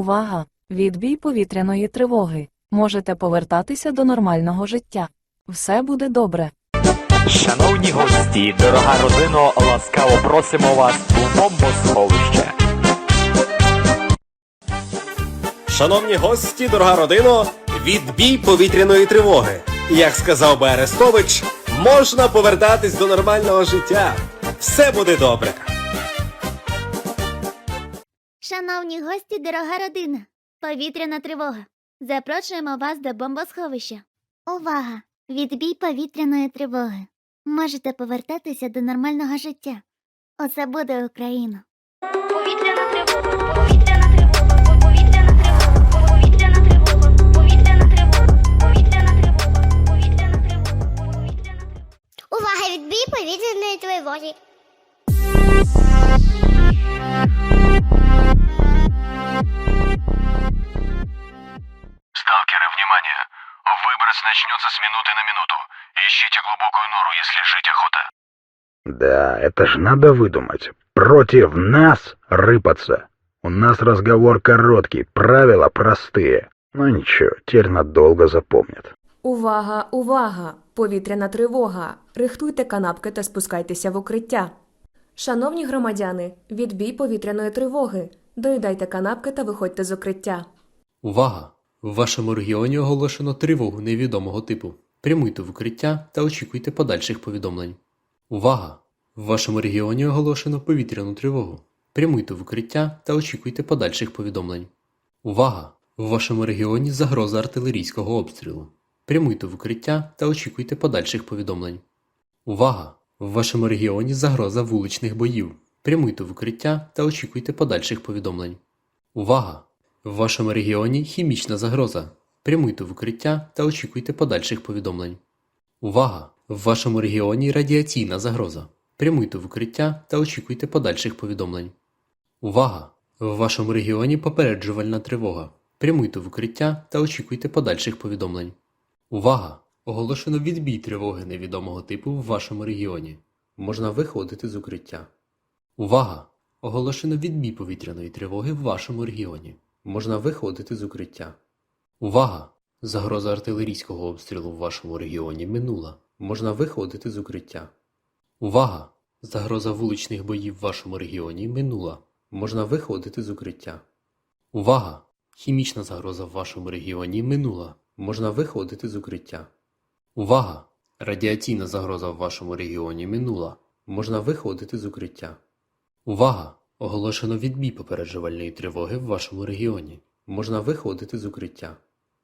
Увага! Відбій повітряної тривоги. Можете повертатися до нормального життя. Все буде добре. Шановні гості, дорога родино, ласкаво просимо вас у бомбосховище. Шановні гості, дорога родино, відбій повітряної тривоги. Як сказав би Арестович, можна повертатись до нормального життя. Все буде добре. Шановні гості, дорога родина, повітряна тривога. Запрошуємо вас до бомбосховища. Увага! Відбій повітряної тривоги. Можете повертатися до нормального життя. Оце буде Україна. Повітряна тривога, повітряна тривога, повітряна тривога, повітряна тривога, повітряна тривога, повітряна тривога, повітряна тривога, повітряна тривога. Увага! Відбій повітряної тривоги. Сталкеры, внимание! Выброс начнется с минуты на минуту. Ищите глубокую нору, если жить охота. Да, это ж надо выдумать. Против нас рыпаться. У нас разговор короткий, правила простые. Но ничего, теперь надолго запомнят. Увага, увага! Повітряна тривога! Рихтуйте канапки та спускайтеся в укриття. Шановні громадяни, відбій повітряної тривоги. Доїдайте канапки та виходьте з укриття. Увага! В вашому регіоні оголошено тривогу невідомого типу. Прямуйте в укриття та очікуйте подальших повідомлень. Увага! В вашому регіоні оголошено повітряну тривогу. Прямуйте в укриття та очікуйте подальших повідомлень. Увага! В вашому регіоні загроза артилерійського обстрілу. Прямуйте в укриття та очікуйте подальших повідомлень. Увага! В вашому регіоні загроза вуличних боїв. Прямуйте в укриття та очікуйте подальших повідомлень. Увага! В вашому регіоні хімічна загроза. Прямуйте в укриття та очікуйте подальших повідомлень. Увага! В вашому регіоні радіаційна загроза. Прямуйте в укриття та очікуйте подальших повідомлень. Увага! В вашому регіоні попереджувальна тривога. Прямуйте в укриття та очікуйте подальших повідомлень. Увага! Оголошено відбій тривоги невідомого типу в вашому регіоні. Можна виходити з укриття. Увага! Оголошено відбій повітряної тривоги в вашому регіоні. Можна виходити з укриття. Увага! Загроза артилерійського обстрілу в вашому регіоні минула. Можна виходити з укриття. Увага! Загроза вуличних боїв в вашому регіоні минула. Можна виходити з укриття. Увага! Хімічна загроза в вашому регіоні минула. Можна виходити з укриття. Увага! Радіаційна загроза в вашому регіоні минула. Можна виходити з укриття. Увага! Оголошено відбій попереджувальної тривоги в вашому регіоні. Можна виходити з укриття.